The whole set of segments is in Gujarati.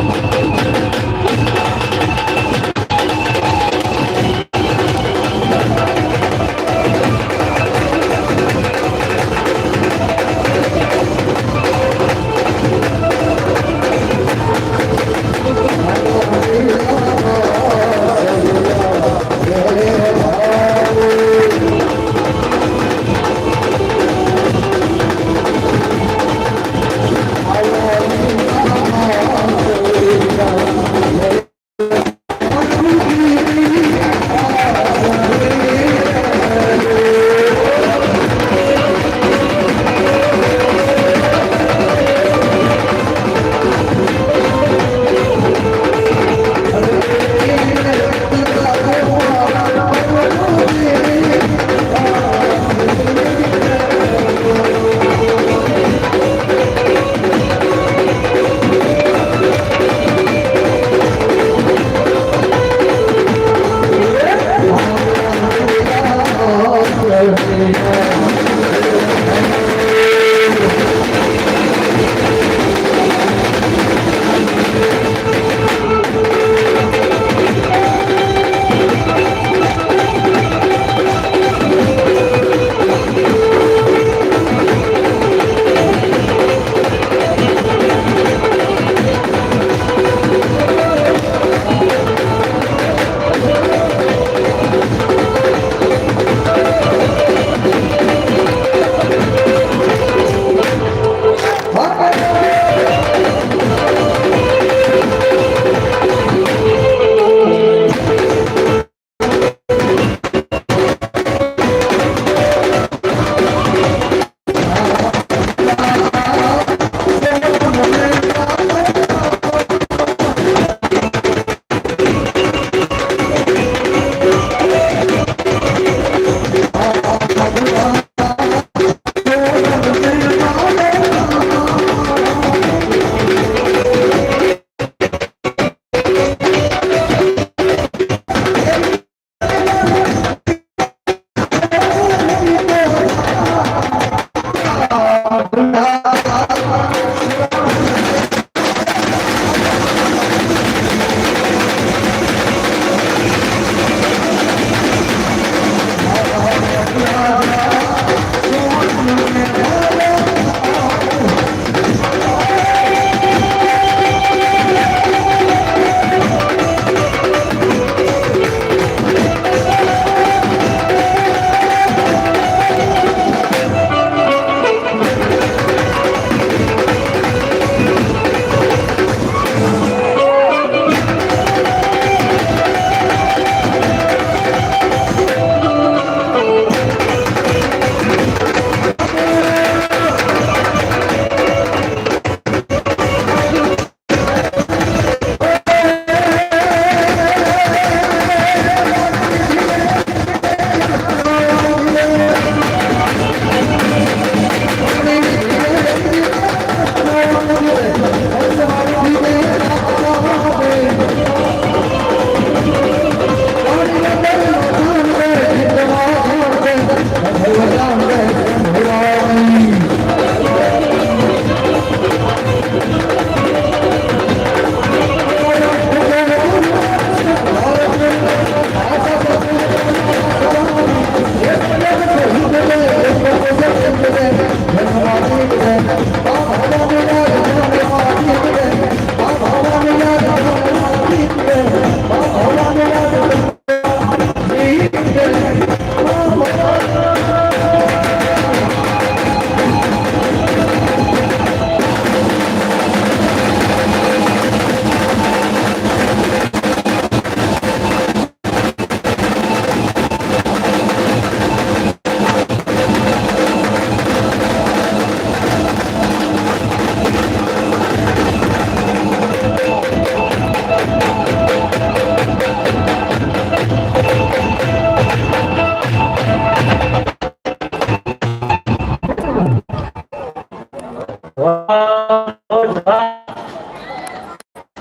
何?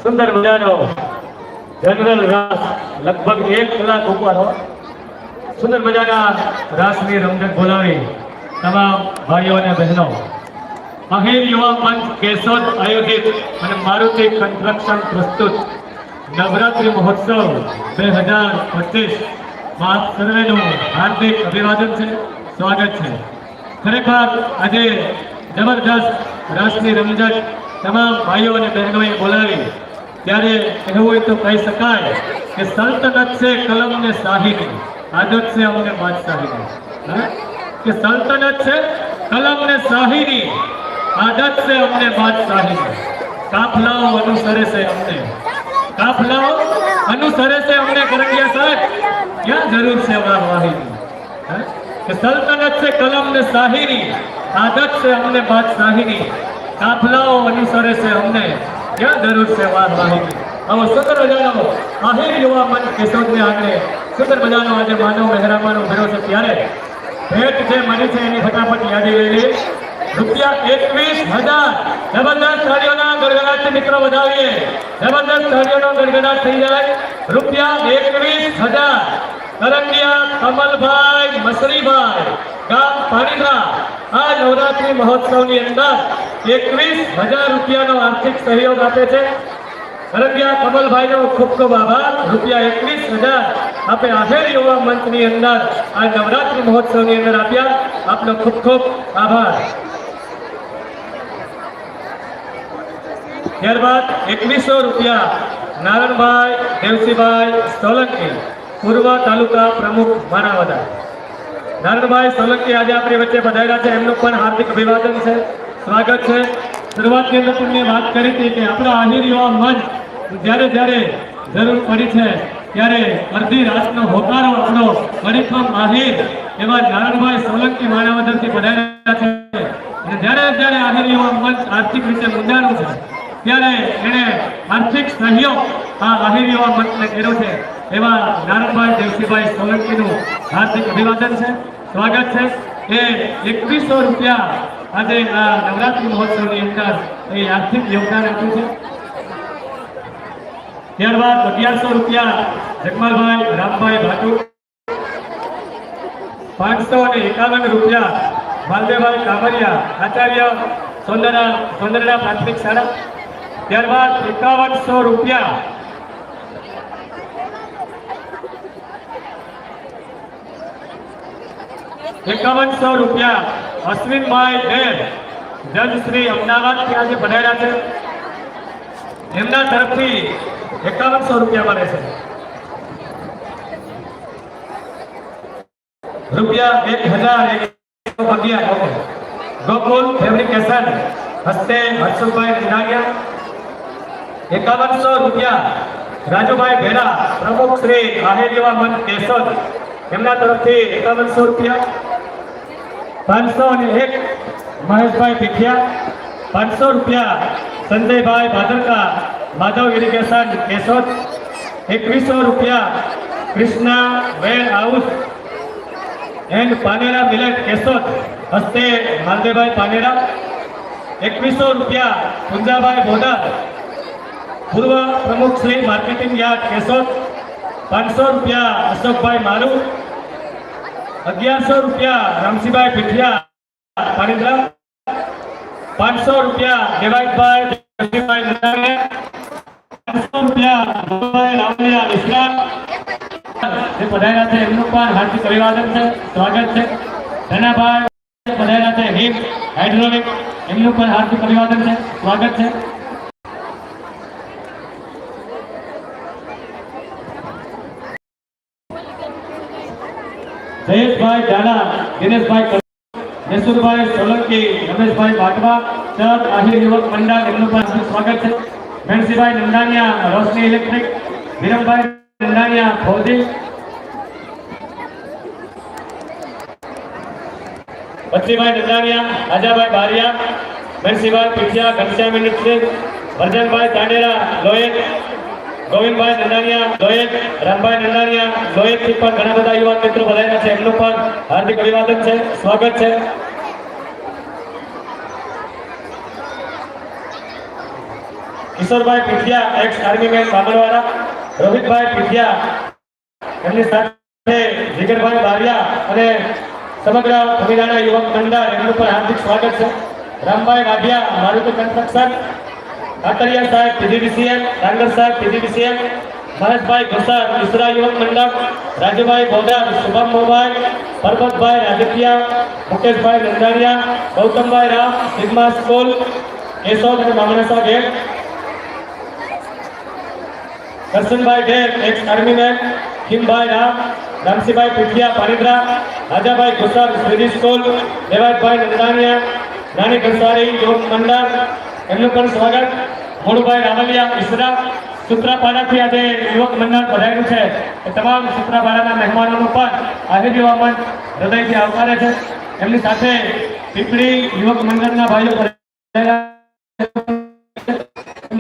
સુંદર મજાનો જનરલ રાસ લગભગ એક કલાક ઉપર સુંદર મજાના રાસની રમઝટ બોલાવી તમામ ભાઈઓ અને બહેનો. અહીર યુવા મંચ કેશોદ આયોજિત અને મારુતિ કન્સ્ટ્રક્શન પ્રસ્તુત નવરાત્રિ મહોત્સવ બે હજાર પચીસમાં સર્વેનું હાર્દિક અભિવાદન છે. સ્વાગત છે. ખરેખર આજે જબરદસ્ત રાસની રમઝટ તમામ ભાઈઓ અને બહેનોએ બોલાવી. ત્યારે એવું હોય તો કહી શકાય કે સલ્તનત છે કલમ ને શાહીની આદત છે અમને બાદશાહીની? કે સલ્તનત છે કલમ ને શાહીની આદત છે અમને બાદશાહીની. કાફલાઓ અનુસરે છે અમને. કાફલાઓ અનુસરે છે અમને કરંગિયા સાહેબ. ક્યાં જરૂર છે અમારા વાહીની? કે સલ્તનત છે કલમ ને સાહિરી આદત છે અમને બાદશાહીની કાફલાઓ અનુસરે છે અમને, ક્યાં જરૂર છે વાર વાહીની આવો સુંદર મજાનો આહિર યુવા મંચ કેશોદને આંગણે સુંદર મજાનો આજે માનવ મહેરામાનો ઉભરો છે ત્યારે. ભેટ જે મળી છે એની ફટાફટ યાદી લઈ રૂપિયા એકવીસ હજાર. જબરદસ્ત તાળીઓના ગડગડાટથી મિત્રો વધાવીએ. જબરદસ્ત તાળીઓનો ગડગડાટ થઈ જાય. રૂપિયા એકવીસ હજાર. કરંગિયા કમલભાઈ, મસરીભાઈ, ગામ પાણીદરા આ નવરાત્રી મહોત્સવની અંદર એકવીસ હજાર રૂપિયાનો આર્થિક સહયોગ આપે છે. કરંગિયા કમલભાઈનો ખૂબ ખૂબ આભાર. રૂપિયા એકવીસ હજાર આપણે આહેર યુવા મંચની અંદર આ નવરાત્રી મહોત્સવની અંદર આપ્યા. આપનો ખૂબ ખૂબ આભાર. ત્યારબાદ એકવીસો રૂપિયા નારણભાઈ, દેવસીભાઈ સોલંકી. પૂર્વ તાલુકા પ્રમુખ માણાવદા નારણભાઈ સોલંકી આજે આપણી વચ્ચે પધાર્યા છે. એમનું પણ હાર્દિક અભિવાદન છે. સ્વાગત છે. શરૂઆતની અંદર તમને વાત કરી હતી કે આપણા આહિર યુવા મંચ જ્યારે જ્યારે જરૂર પડી છે, ત્યારે અડધી રાતનો હોકારો આપણો અડીખમ આહિર એવા નારણભાઈ સોલંકી માણાવદરથી પધાર્યા છે. અને જ્યારે જ્યારે આહિર યુવા મંચ આર્થિક રીતે મુંજાણું છે, ત્યારે એણે આર્થિક સહયોગ આ આહિર યુવા મંચને કર્યો છે. એવા નારણભાઈ દેવસીભાઈ સોલંકીનું હાર્દિક અભિવાદન છે. સ્વાગત છે. એ એકવીસો રૂપિયા આજે આ નવરાત્રિ મહોત્સવની અંદર એ આર્થિક યોગદાન આપ્યું છે. ત્યારબાદ અગિયારસો રૂપિયા જગમલભાઈ, રામભાઈ ભાટુ, પાંચસો અને એકાવન રૂપિયા માલદેવભાઈ કામરિયા, આચાર્ય સોંદરા સોંદરડા પ્રાથમિક શાળા. ત્યારબાદ એકાવનસો રૂપિયા એકાવનસો રૂપિયા અશ્વિનભાઈ ડેર જજ શ્રી અમદાવાદથી આજે પધાર્યા છે. એમના તરફથી એકાવનસો રૂપિયા મળે છે. રૂપિયા એક હજાર એકસો અગિયાર ઓકે ગોકુલ ફેબ્રિકેશન, હસ્તે હર્ષુભાઈ નિનાગિયા એકાવનસો રૂપિયા રાજુભાઈ ભેડા પ્રમુખ શ્રી આહેર યુવા મંચ કેશોદ. એમના તરફથી એકાવનસો રૂપિયા. પાંચસો અને એક મહેશભાઈ ભીખિયા, પાંચસો રૂપિયા સંજયભાઈ ભાદરકા, માધવ ઇરિગેશન કેશોદ, એકવીસો રૂપિયા Krishna warehouse and Panera millet Keshod, હસ્તે માલદેભાઈ પાનેરા, એકવીસો રૂપિયા પુંજાભાઈ બોદર, પૂર્વ પ્રમુખ શ્રી માર્કેટિંગ યાર્ડ કેશોદ, પાંચસો રૂપિયા અશોકભાઈ મારુ અગિયારસો રૂપિયા રામસીભાઈ પીઠિયા પાણીદ્રા પાંચસો રૂપિયા દેવાઈભાઈ પાંચસો રૂપિયા મિશ્રા. જે પધાર્યા છે એમનું પણ હાર્દિક અભિવાદન છે, સ્વાગત છે. ધનાભાઈ પધાર્યા છે હિમ હાઇડ્રોલિક, એમનું પણ હાર્દિક અભિવાદન છે, સ્વાગત છે. જયેશભાઈ ઝાલા દિનેશભાઈ કલ- સોલંકી, રમેશભાઈ બાટવા, સર, આહિર યુવક મંડળ, એમનું પણ સ્વાગત છે. મેણસીભાઈ નંદાનિયા, રોશની ઇલેક્ટ્રિક, વિરમભાઈ નંદાનિયા, ફૌજી. બત્રીભાઈ નંદાનિયા, રાજાભાઈ બારિયા મેણસીભાઈ પીઠિયા, ઘનશ્યામ ઇન્ડસ્ટ્રીઝ વર્જનભાઈ ચાંડેરા લોયટ ગોવિંદભાઈ નંદાનિયા લોયટ રામભાઈ નંદાનિયા લોયટથી પણ ઘણા બધા યુવાન મિત્રો બધાયના છે. એમનું પણ હાર્દિક અભિવાદન છે. સ્વાગત છે. Kishorbhai Pithiya ex army man Bamanwada. Rohitbhai Pithiya, એમની સાથે જીગરભાઈ બારિયા અને સમગ્ર ભૂમિદાના યુવક મંડળ. એમનું પણ હાર્દિક સ્વાગત છે. રામભાઈ વાઢિયા, મારુતિ કન્સ્ટ્રક્શન. કાતરિયા સાહેબ પીજીવીસીએલ ડાંગર સાહેબ પીજીવીસીએલ મહેશભાઈ ઘોસાર ઈસરા યુવક મંડળ, Rajubhai Bodar Shubham mobile, Parbatbhai Rajkiya, Mukeshbhai Nandariya, Gautambhai Ram, sigma school, Keshod અને Mamansa gate. Darshanbhai Dher ex army man Khimbhai Ram, Ramsibhai Pithiya Paridra Rajabhai Ghosar Shriji school Devajbhai Nandaniya Nani Ghasari યોગ મંડળ, એમનું પણ સ્વાગત. મોડુભાઈ રામલિયા મિશ્રા સૂત્રાપાડાથી આજે યુવક મંડળ પધાર્યું છે. એ તમામ સૂત્રાપાડાના મહેમાનોનું પણ આહિર હવામાન હૃદયથી આવકારે છે. એમની સાથે પીપળી યુવક મંડળના ભાઈઓ